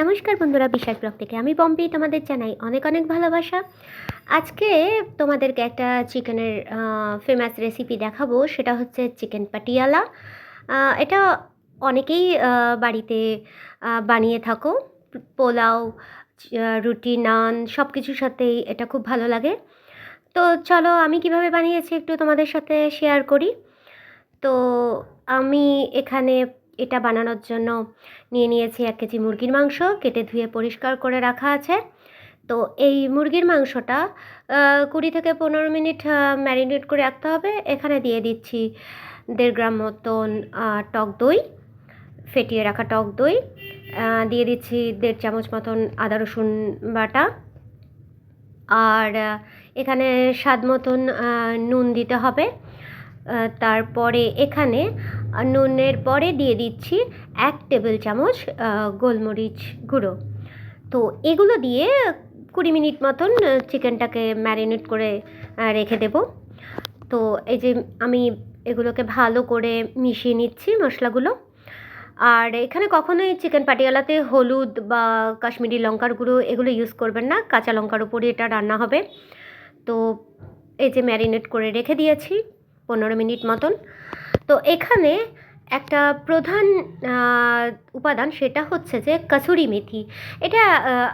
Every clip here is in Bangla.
নমস্কার বন্ধুরা বিশ্বাস ব্লগ থেকে আমি পম্পি, তোমাদের জানাই অনেক অনেক ভালোবাসা। আজকে তোমাদেরকে একটা চিকেনের ফেমাস রেসিপি দেখাবো, সেটা হচ্ছে চিকেন পাটিয়ালা। এটা অনেকেই বাড়িতে বানিয়ে থাকো। পোলাও রুটি, নান সব কিছুর সাথেই এটা খুব ভালো লাগে। তো চলো, আমি কীভাবে বানিয়েছি একটু তোমাদের সাথে শেয়ার করি। তো আমি এখানে এটা বানানোর জন্য নিয়ে নিয়েছি এক কেজি মুরগির মাংস, কেটে ধুয়ে পরিষ্কার করে রাখা আছে। তো এই মুরগির মাংসটা কুড়ি থেকে পনেরো মিনিট ম্যারিনেট করে রাখতে হবে। এখানে দিয়ে দিচ্ছি দেড় গ্রাম মতন টক দই, ফেটিয়ে রাখা টক দই দিয়ে দিচ্ছি দেড় চামচ মতন আদা রসুন বাটা। আর এখানে স্বাদ মতন নুন দিতে হবে। তারপরে এখানে নুনের পরে দিয়ে দিচ্ছি এক টেবিল চামচ গোলমরিচ গুঁড়ো। তো এগুলো দিয়ে কুড়ি মিনিট মতন চিকেনটাকে ম্যারিনেট করে রেখে দেব। তো এই যে আমি এগুলোকে ভালো করে মিশিয়ে নিচ্ছি মশলাগুলো। আর এখানে কখনোই চিকেন পাটিয়ালাতে হলুদ বা কাশ্মীরি লঙ্কার গুঁড়ো এগুলো ইউজ করবেন না, কাঁচা লঙ্কার উপরে এটা রান্না হবে। তো এই যে ম্যারিনেট করে রেখে দিয়েছি। পনেরো মিনিট মতন। তো এখানে একটা প্রধান উপাদান সেটা হচ্ছে যে কসুরি মেথি। এটা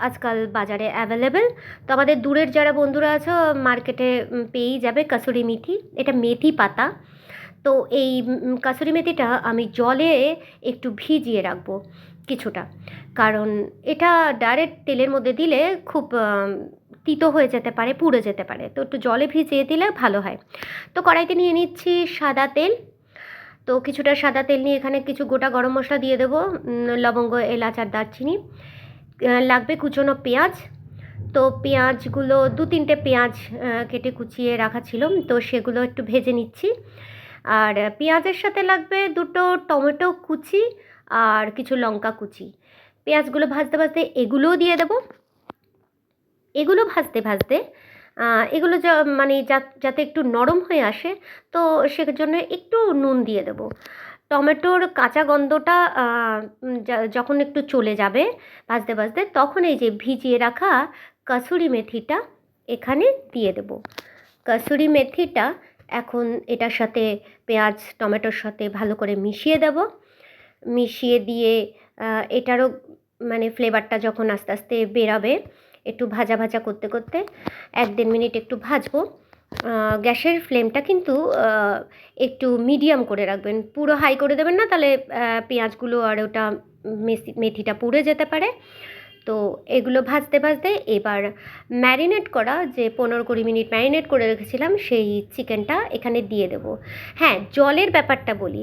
আজকাল বাজারে অ্যাভেলেবেল। তো আমাদের দূরের যারা বন্ধুরা আছে, মার্কেটে পেয়েই যাবে কসুরি মেথি। এটা মেথি পাতা। তো এই কসুরি মেথিটা আমি জলে একটু ভিজিয়ে রাখব কিছুটা। কারণ এটা ডাইরেক্ট তেলের মধ্যে দিলে খুব তিতো হয়ে যেতে পারে, পুড়ে যেতে পারে। তো একটু জলে ভিজিয়ে দিলে ভালো হয়। তো কড়াইতে নিয়ে নিচ্ছি সাদা তেল। তো কিছুটা সাদা তেল নিয়ে এখানে কিছু গোটা গরম মশলা দিয়ে দেবো লবঙ্গ, এলাচ আর দারচিনি। লাগবে কুচনো পেঁয়াজ। তো পেঁয়াজগুলো, দু তিনটে পেঁয়াজ কেটে কুচিয়ে রাখা ছিল। তো সেগুলো একটু ভেজে নিচ্ছি। আর পেঁয়াজের সাথে লাগবে দুটো টমেটো কুচি আর কিছু লঙ্কা কুচি। পেঁয়াজগুলো ভাজতে ভাজতে এগুলোও দিয়ে দেবো। এগুলো ভাজতে ভাজতে এগুলো যা মানে যা- যাতে একটু নরম হয়ে আসে, তো সেজন্য একটু নুন দিয়ে দেবো। টমেটোর কাঁচা গন্ধটা যখন একটু চলে যাবে ভাজতে ভাজতে, তখন এই যে ভিজিয়ে রাখা কসুরি মেথিটা এখানে দিয়ে দেব। কসুরি মেথিটা এখন এটার সাথে পেঁয়াজ, টমেটোর সাথে ভালো করে মিশিয়ে দেব। মিশিয়ে দিয়ে এটারও মানে ফ্লেভারটা যখন আস্তে আস্তে বেরাবে একটু ভাজা ভাজা করতে করতে এক দেড় মিনিট একটু ভাজবো। গ্যাসের ফ্লেমটা কিন্তু একটু মিডিয়াম করে রাখবেন। পুরো হাই করে দেবেন না, তাহলে পেঁয়াজগুলো আর ওটা মেথি মেথিটা পুড়ে যেতে পারে। তো এগুলো ভাজতে ভাজতে এবার ম্যারিনেট করা যে পনেরো কুড়ি মিনিট ম্যারিনেট করে রেখেছিলাম সেই চিকেনটা এখানে দিয়ে দেবো। হ্যাঁ জলের ব্যাপারটা বলি।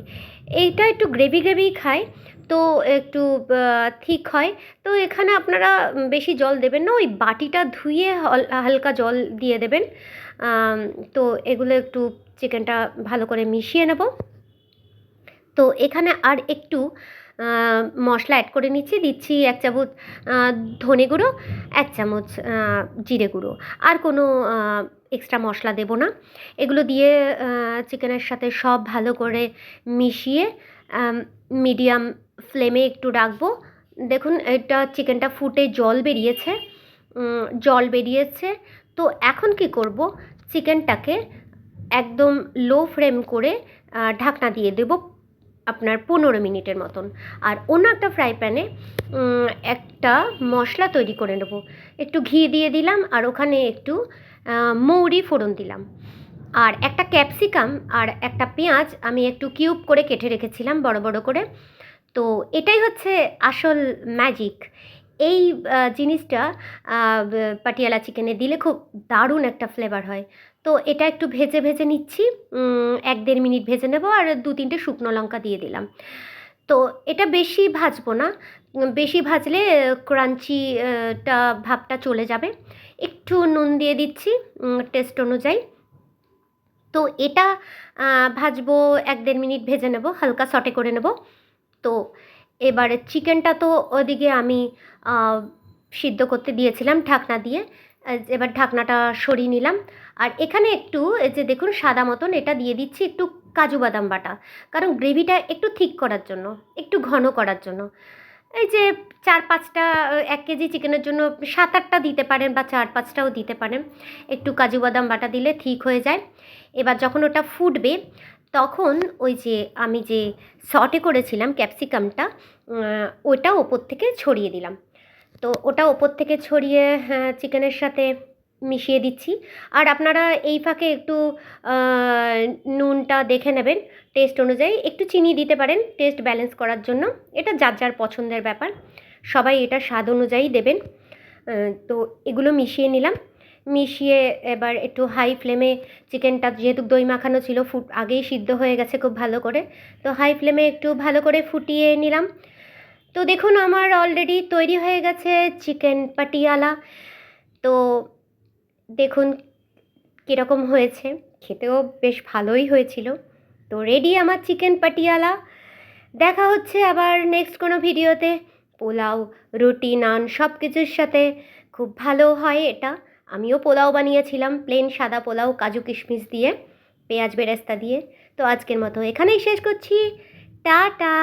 এইটা একটু গ্রেভি গ্রেভি খায় তো একটু ঠিক হয়। তো এখানে আপনারা বেশি জল দেবেন না, ওই বাটিটা ধুয়ে হালকা জল দিয়ে দেবেন। তো এগুলো একটু চিকেনটা ভালো করে মিশিয়ে নেব। তো এখানে আর একটু মশলা অ্যাড করে নিচ্ছি, দিচ্ছি এক চামচ ধনে গুঁড়ো, এক চামচ জিরে গুঁড়ো। আর কোনো এক্সট্রা মশলা দেব না। এগুলো দিয়ে চিকেনের সাথে সব ভালো করে মিশিয়ে মিডিয়াম ফ্লেমে একটু রাখব। দেখুন, এটা চিকেনটা ফুটে জল বেরিয়েছে জল বেরিয়েছে। তো এখন কি করব? চিকেনটাকে একদম লো ফ্লেম করে ঢাকনা দিয়ে দেব। আপনার পনেরো মিনিটের মতন। আর অন্য একটা ফ্রাই প্যানে একটা মশলা তৈরি করে নেব। একটু ঘি দিয়ে দিলাম আর ওখানে একটু মৌরি ফোড়ন দিলাম। আর একটা ক্যাপসিকাম আর একটা পেঁয়াজ আমি একটু কিউব করে কেটে রেখেছিলাম বড় বড় করে। তো এটাই হচ্ছে আসল ম্যাজিক এই জিনিসটা পাটিয়ালা চিকেনে দিলে খুব দারুণ একটা ফ্লেভার হয়। তো এটা একটু ভেজে ভেজে নিচ্ছি। এক দেড় মিনিট ভেজে নেব আর দু তিনটে শুকনো লঙ্কা দিয়ে দিলাম। তো এটা বেশি ভাজবো না। বেশি ভাজলে ক্রাঞ্চিটা, ভাবটা চলে যাবে। একটু নুন দিয়ে দিচ্ছি টেস্ট অনুযায়ী। তো এটা ভাজবো, এক দেড় মিনিট ভেজে নেব, হালকা সটে করে নেব। তো এবারে চিকেনটা তো ওদিকে আমি সিদ্ধ করতে দিয়েছিলাম ঢাকনা দিয়ে। এবার ঢাকনাটা সরিয়ে নিলাম। আর এখানে একটু যে দেখুন সাদা মতন এটা দিয়ে দিচ্ছি একটু কাজু বাদাম বাটা। কারণ গ্রেভিটা একটু ঠিক করার জন্য, একটু ঘন করার জন্য। এই যে চার পাঁচটা, এক কেজি চিকেনের জন্য সাত আটটা দিতে পারেন বা চার পাঁচটাও দিতে পারেন। একটু কাজু বাদাম বাটা দিলে ঠিক হয়ে যায়। এবার যখন ওটা ফুটবে তখন ওই যে আমি যে সটে করেছিলাম ক্যাপসিকামটা ওটা ওপর থেকে ছড়িয়ে দিলাম। তো ওটা ওপর থেকে ছড়িয়ে চিকেনের সাথে মিশিয়ে দিচ্ছি। আর আপনারা এই ফাঁকে একটু নুনটা দেখে নেবেন। টেস্ট অনুযায়ী একটু চিনি দিতে পারেন টেস্ট ব্যালেন্স করার জন্য। এটা যার যার পছন্দের ব্যাপার। সবাই এটা স্বাদ অনুযায়ী দেবেন। তো এগুলো মিশিয়ে নিলাম। মিশিয়ে এবার একটু হাই ফ্লেমে চিকেনটা যেহেতু দই মাখানো ছিল, ফুট, আগেই সিদ্ধ হয়ে গেছে খুব ভালো করে। তো হাই ফ্লেমে একটু ভালো করে ফুটিয়ে নিলাম। তো দেখুন, আমার অলরেডি তৈরি হয়ে গেছে চিকেন পাটিয়ালা তো দেখুন কীরকম হয়েছে। খেতেও বেশ ভালোই হয়েছিল। তো রেডি আমার চিকেন পাটিয়ালা দেখা হচ্ছে আবার নেক্সট কোনো ভিডিওতে পোলাও, রুটি, নান সব কিছুর সাথে। খুব ভালো হয় এটা। আমিও পোলাও বানিয়েছিলাম প্লেন সাদা পোলাও, কাজু কিশমিশ দিয়ে, পেঁয়াজ বেরেস্তা দিয়ে। তো আজকের মতো এখানেই শেষ করছি। টাটা!